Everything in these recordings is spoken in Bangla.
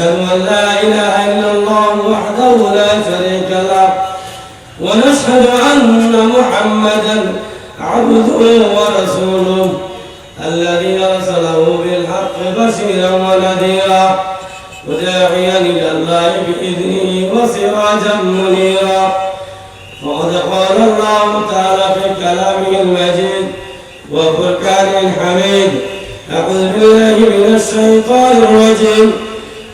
ونشهد أن لا إله إلا الله وحده لا شريك له ونشهد أن محمدا عبده ورسوله الذي أرسله بالحق بشيرا ونذيرا وداعيا إلى الله بإذنه وسراجا منيرا. وقد قال الله تعالى في كلامه المجيد وفرقان الحميد أعوذ بالله من الشيطان الرجيم.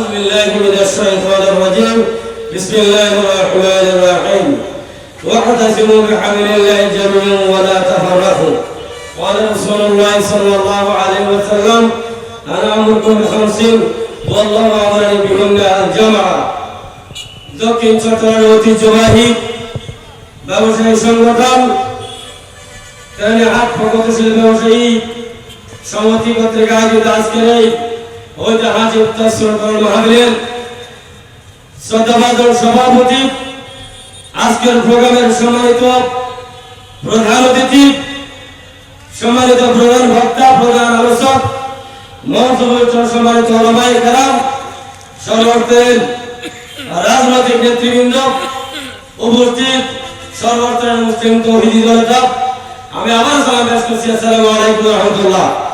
أعوذ بالله من الشيطان الرجيم بسم الله الرحمن الرحيم واعتصموا بحبل الله جميعا ولا تفرقوا قال رسول الله صلى الله عليه وسلم أنا أمركم بخمس والله أمرني بهن الجمعة দক্ষিণ চট্টগ্রামের ঐতিহ্যবাহী ব্যবসায়ী সংগঠন তেমনি হাট প্রগতিশীল ব্যবসায়ী সমিতি কর্তৃক আয়োজিত আজকের এই ঐতিহাসিক উত্তর মহাবীরের শ্রদ্ধাভাজন সভাপতি, আজকের প্রোগ্রামের সম্মানিত প্রধান অতিথি, সম্মানিত প্রধান বক্তা, প্রধান আলোচক মহাসভা সম্মানিত ওলামায়ে কেরাম সর্বর্তের রাজনৈতিক নেতৃবৃন্দ উপস্থিত সর্বর্তের মুসলিম তৌহিদি জনতা আমি আবার সালাম পেশ করছি। আসসালামু আলাইকুম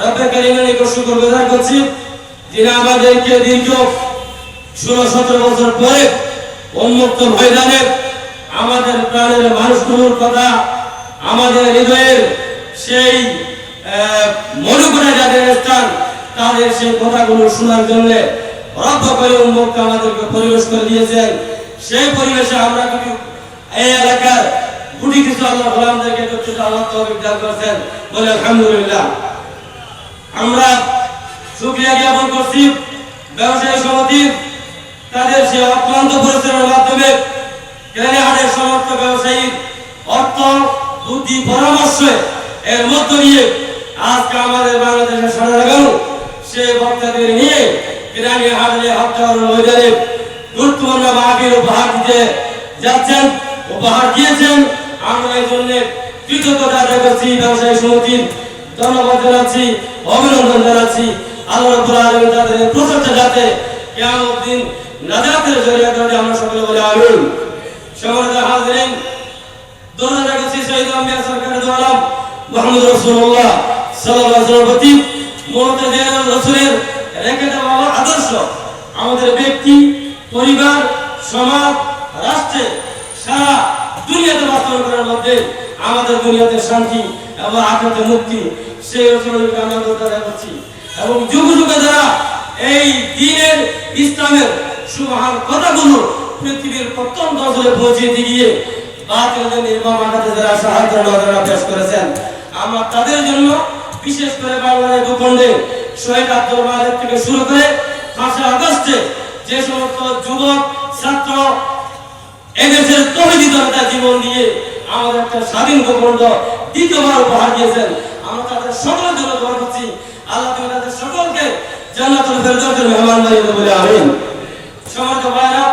রব্বে কারিমের নিকট করছি যিনি আমাদেরকে দীর্ঘ ষোলো, সতেরো বছর পরে উন্মুক্ত ময়দানে আমাদের প্রাণের মানুষগুলোর কথা, আমাদের হৃদয়ের সেই মনুগুণে যাদের স্থান, তাদের সেই কথাগুলো শোনার জন্য রব্ব করে উন্মুক্ত আমাদেরকে পরিবেশ করে দিয়েছেন। সেই পরিবেশে আমরা কিন্তু এই এলাকার গুটি কিছু আল্লাহ গোলামদেরকে একত্রিত আল্লাহ করেছেন বলে আলহামদুলিল্লাহ। আমরা শুক্রিয়া জ্ঞাপন করছি ব্যবসায়ী সমিতির তাদের সে অক্লান্ত পরিশ্রমের মাধ্যমে কেরানীহাটের সমস্ত ব্যবসায়ীর অর্থ, বুদ্ধি, পরামর্শ এর মধ্য দিয়ে আজকে আমাদের বাংলাদেশের সারা লাগানো সে বক্তাদের নিয়ে কেরানীহাটের হত্যার ময়দানে গুরুত্বপূর্ণ মাহফিল উপহার দিতে যাচ্ছেন, উপহার দিয়েছেন। আমরা এই জন্য কৃতজ্ঞতা করছি ব্যবসায়ী সমিতির ধন্যবাদ জানাচ্ছি, অভিনন্দন জানাচ্ছি। আল্লাহ রাব্বুল আলামিন তাদের প্রচেষ্টা যাতে কিয়ামত দিন নাজাতের জরিয়া আমরা সকলে বলে আমিন। সম্মানিত শহীদ সরকারের দোয়ালাম মুহাম্মদ রাসূলুল্লাহ সাল্লাল্লাহু আলাইহি ওয়াসাল্লাম প্রতি। মূলত দেন রাসূলের আদর্শ আমাদের ব্যক্তি, পরিবার, সমাজ, রাষ্ট্রে সারা দুনিয়াতে বাস্তবায়ন করার মধ্যে আমাদের দুনিয়াতে শান্তি এবং আখেরাতে মুক্তি। সেই রসুলের আমরা করছি এবং যুগ যুগে যারা এই দিনের, ইসলামের সুমহান কথাগুলো পৃথিবীর প্রত্যন্ত অঞ্চলে পৌঁছে দিয়ে বাতিলদের নির্মম আঘাতে যারা সাহায্য নজরা পেশ করেছেন, আমরা তাদের জন্য বিশেষ করে বাংলাদেশ ভূখণ্ডে শহীদ আব্দুল মালিক থেকে শুরু করে পাঁচই আগস্টে যে সমস্ত যুবক, ছাত্র, এদেশের তহিদি জীবন দিয়ে আমাদের একটা স্বাধীন ভূখণ্ড দ্বিতীয়বার উপহার দিয়েছেন। আমরা তাদের সকলের জন্য দোয়া করছি। আল্লাহ তুমি তাদের সকলকে জান্নাতুল ফেরদাউসের মেহমান বানিয়ে বলে আমিন। সমাজ ভাইরা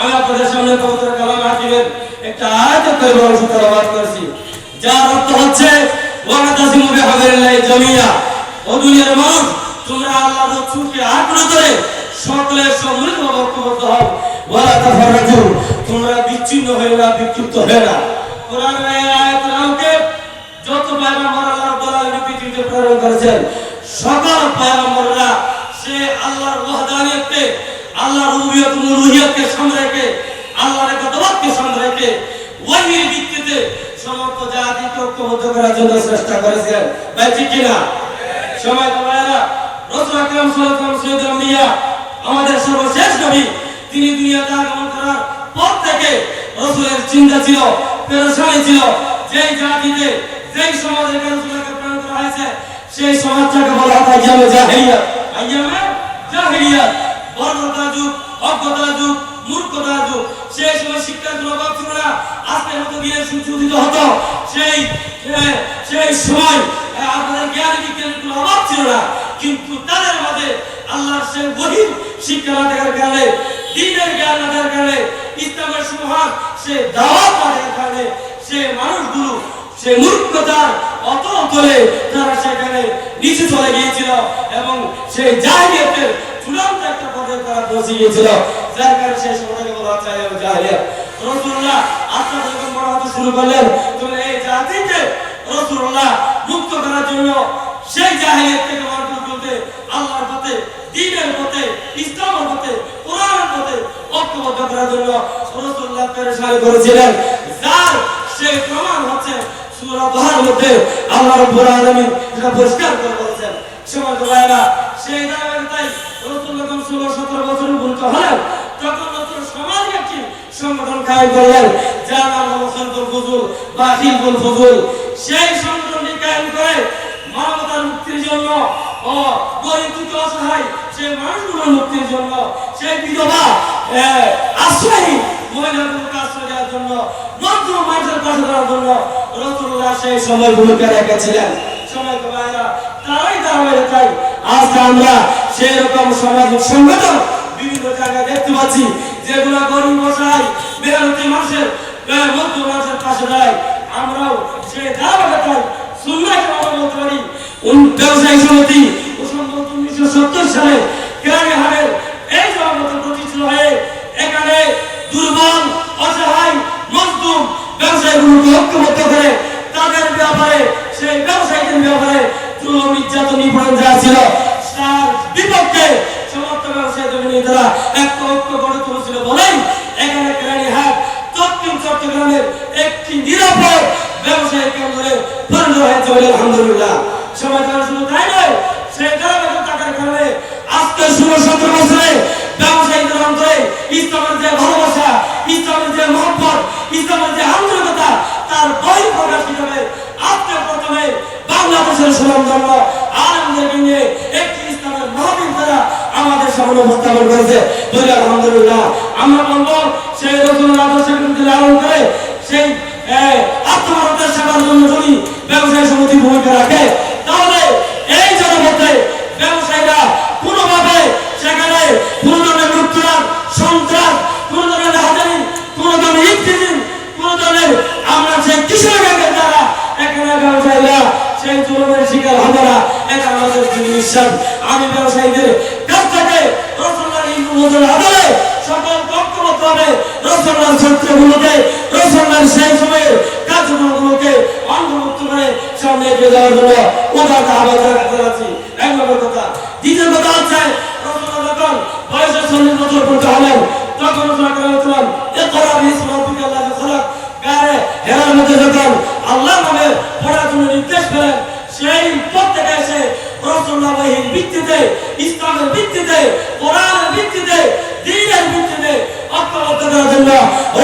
আমি আপনাদের সামনে পবিত্র কালাম হাকিমের একটা আয়াত করে অংশ তেলাওয়াত করেছি। যার অর্থ হচ্ছে ওয়ানাতাসিমু বিহাবিলিল্লাহি জামিয়া। ও দুনিয়ার মানুষ, তোমরা আল্লাহর রসূলকে আঁকড়ে ধরে সকলে ঐক্যবদ্ধ হও। ওয়ালা তোমরা বিচ্ছিন্ন হয়ে না, বিক্ষিপ্ত হয়ে না। এই আয়াত পয়গম্বর আল্লাহ রাব্বুল আলামিন পৃথিবীতে প্রেরণ করেছেন, সকল পয়গম্বররা রুবিয়ত মুলুহিয়তকে সামনে রেখে, আল্লাহর কদমতকে সামনে রেখে ওয়াহির ভিত্তিতে সমস্ত জাতিকে চেষ্টা করেছিলেন ভাই, ঠিক কিনা? সময় তো ভাইরা রসুল আকরাম আমাদের সর্বশেষ নবী, তিনি দুনিয়াতে আগমন করার পর থেকে রসুলের চিন্তা ছিল, পেরেশানি ছিল, যেই জাতিতে যেই সমাজের রসুলকে প্রেরণ করা হয়েছে, সেই সমাজটাকে বলা হয় আইয়ামে জাহেলিয়াত আইয়ামে জাহেলিয়াত বর্বরতা যুগ, অজ্ঞতা যুগ, মূর্খতা যুগ। সেই সময় শিক্ষার কোনো অভাব ছিল না আজকের মতো দিনের সুযোজিত হতো। সেই সেই সময় আপনাদের জ্ঞান বিজ্ঞানের কোনো অভাব ছিল না। কিন্তু তাদের মাঝে আল্লাহর সেই গভীর শিক্ষা না থাকার কারণে, দিনের জ্ঞান না থাকার কারণে, ইসলামের সুমহান সে দাওয়াত না থাকার কারণে, সে মানুষগুলো সে মূর্খতার অত অতলে তারা সেখানে নিচে চলে গিয়েছিল এবং সেই জাহিলিয়াতের চূড়ান্ত একটা পর্যায়ে তারা পৌঁছে গিয়েছিল যার কারণে সেই সময়টাকে বলা হচ্ছে আইয়াম জাহিলিয়াত। রসুল্লাহ আস্তে যখন বড় হতে শুরু করলেন। তখন এই জাতিকে রসুল্লাহ মুক্ত করার জন্য সেই জাহিলিয়াত থেকে মানুষ বলতে আল্লাহর পথে দ্বীনের পথে, ইসলামের পথে, কোরআনের পথে ঐক্যবদ্ধ করার জন্য রসুল্লাহ পেরেশানি করেছিলেন। যার সেই প্রমাণ হচ্ছে সূরা দোহার মধ্যে আল্লাহ রাব্বুল আলামিন এটা পরিষ্কার করে বলেছেন। সময় ভাইরা সেই ধারাবাহিকতাই রসুল যখন ষোলো সতেরো বছর উপনীত হলেন তখন নতুন সমাজ একটি সংগঠন কায়েম করলেন যার নাম হলো সন্তুল ফজুল বা হিলফুল ফজুল। সেই সংগঠনটি কায়েম করে মানবতার মুক্তির জন্য ও গরিব দুঃখী অসহায় সেই বিধবা আহ, মহিলাগুলোকে আশ্রয় দেওয়ার জন্য নতুন মানুষের পাশে দেওয়ার জন্য রসুল্লাহ সেই সময়গুলোকে রেখেছিলেন। সময় তো ভাইরা তারাই ধারাবাহিকতাই আজকে আমরা সেই রকম সামাজিক সংগঠন বিভিন্ন জায়গায় দেখতে পাচ্ছি যেগুলো গরিব অসহায় মেহনতি মানুষের আহ, মধ্যম মানুষের পাশে দাঁড়ায়। আমরাও সেই ধারাবাহিকতাই সুন্নাহকে আমরা বলতে পারি ব্যবসায়ী সমিতি নিয়ে একটি ইসলামের মহাবীর তারা আমাদের সামনে উপস্থাপন করেছে। বলে আলহামদুলিল্লাহ। আমরা বলব, সেই রসুল আদর্শের বিরুদ্ধে লালন করে সেই আত্মভারতের সেবার জন্য যদি ব্যবসায়ী সমিতি ভূমিকা রাখে, তাহলে এই জনপথে ব্যবসায়ীরা কোনোভাবে সেখানে কোনো ধরনের লুটতরাজ, সন্ত্রাস, কোনো ধরনের হাজারি, কোনো ধরনের ইফতিজিন কোনো ধরনের আমরা সেই কিশোর দ্বারা এখানে ব্যবসায়ীরা সেই জুলুমের শিকার হবে না। এটা আমাদের দৃঢ় বিশ্বাস আমি ব্যবসায়ীদের কাছ থেকে রসুল্লাহ ইন্দুর আদলে সকল পক্ষবদ্ধ হবে। রসুল্লাহর চরিত্রগুলোকে রসুল্লাহর সেই সময়ের কার্যক্রমগুলোকে অন্তর্ভুক্ত করে সামনে এগিয়ে যাওয়ার জন্য উদাহরণ রাখতে জানাচ্ছি এক নম্বর কথা, দ্বিতীয় কথা হচ্ছে বাহির ভিত্তিতে, ইসলামের ভিত্তিতে, কোরআনের ভিত্তিতে দ্বীনের ভিত্তিতে ঐক্যবদ্ধ করার জন্য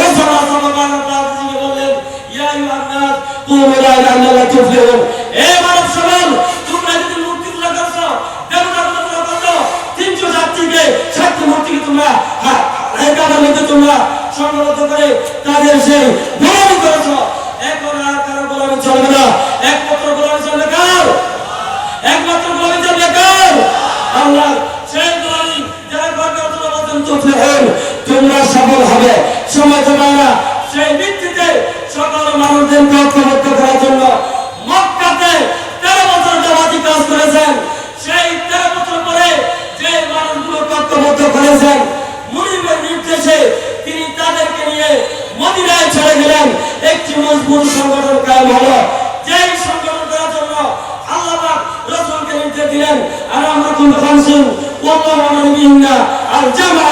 রসুল্লাহ সাল্লাল্লাহু আলাইহি বললেন, ইয়া আইয়ুহান নাস কুমু লা ইলাহা ইল্লাল্লাহ তুফলিহুন। এ মানব সমাজ, তোমরা যদি মূর্তি পূজা করছ, দেবতা পূজা করছ, তিনশো জাতিকে সাতটি মূর্তিকে তোমরা হ্যাঁ করে তাদের সেই গোলামি করেছ। তোমরা সফল হবে। সময় তোমরা সেই ভিত্তিতে সকল মানুষদেরকে ঐক্যবদ্ধ করার জন্য মক্কাতে তেরো বছর জামাতি কাজ করেছেন। সেই তেরো বছর পরে যে মানুষগুলো ঐক্যবদ্ধ করেছেন, মুনিমের নির্দেশে তিনি তাদেরকে নিয়ে মদিনায় চলে গেলেন। একটি মজবুত সংগঠন কায়েম হলো। যেই সংগঠন করার জন্য আল্লাহ রসুলকে নির্দেশ দিলেন আর আমরা কোন ফাংশন وطهر منهن الجمع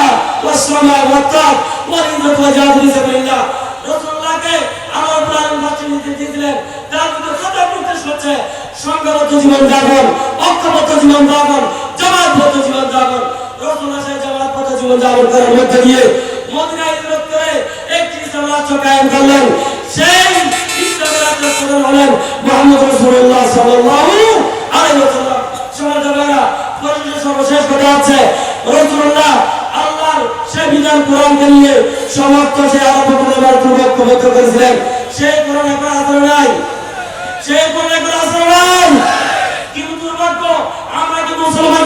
والصلاة والطاب ورضت وجهات لسبيل الله. رسول الله কে আমার প্রাণ বাঁচিয়ে নিতে দিয়েছিলেন। তার মধ্যে কথা প্রকাশ হচ্ছে সংঘবদ্ধ জীবন যাপন ঐক্যবদ্ধ জীবন যাপন জামাতবদ্ধ জীবন যাপন। রসুল্লাহ সেই জামাতবদ্ধ জীবন যাপন করার মধ্যে দিয়ে মদিনায় হিজরত করে একটি ইসলাম রাষ্ট্র কায়েম করলেন। সেই ইসলাম রাষ্ট্র হলেন মোহাম্মদ রসুল্লাহ সাল্লাল্লাহু আছে। রসুল্লাহ, আল্লাহর সে বিধান কোরআনকে নিয়ে সে আরব পরিবার দুর্ভক্ষ ব্যক্ত করেছিলেন। সেই কোরআন এখন আশ্রয় নাই। সেই কোরআন এখন আশ্রয় নাই। কিন্তু দুর্ভাগ্য, আমরা কি মুসলমান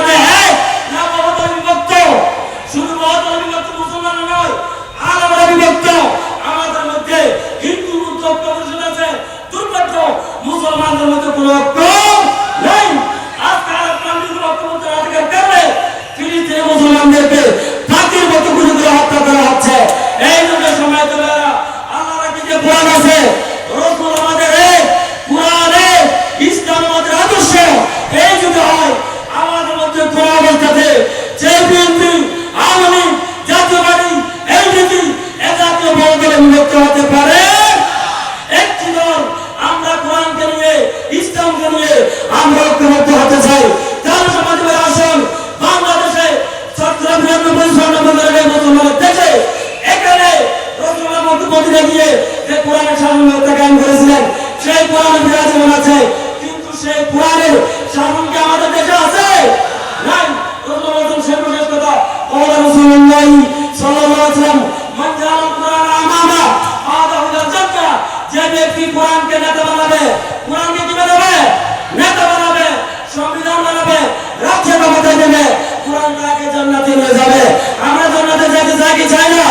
চাইতে চাই চাই না,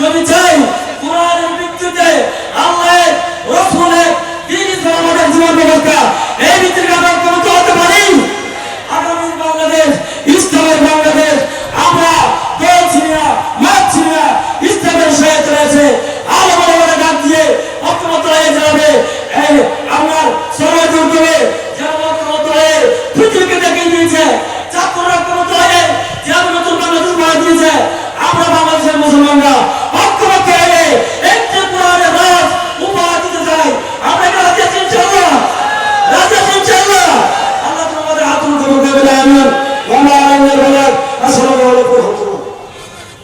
যদি চাই কোরআনের ভিত্তিতে আল্লাহ রসুলের দিন ইসলাম আমাদের জীবন ব্যবস্থা, এই ভিত্তির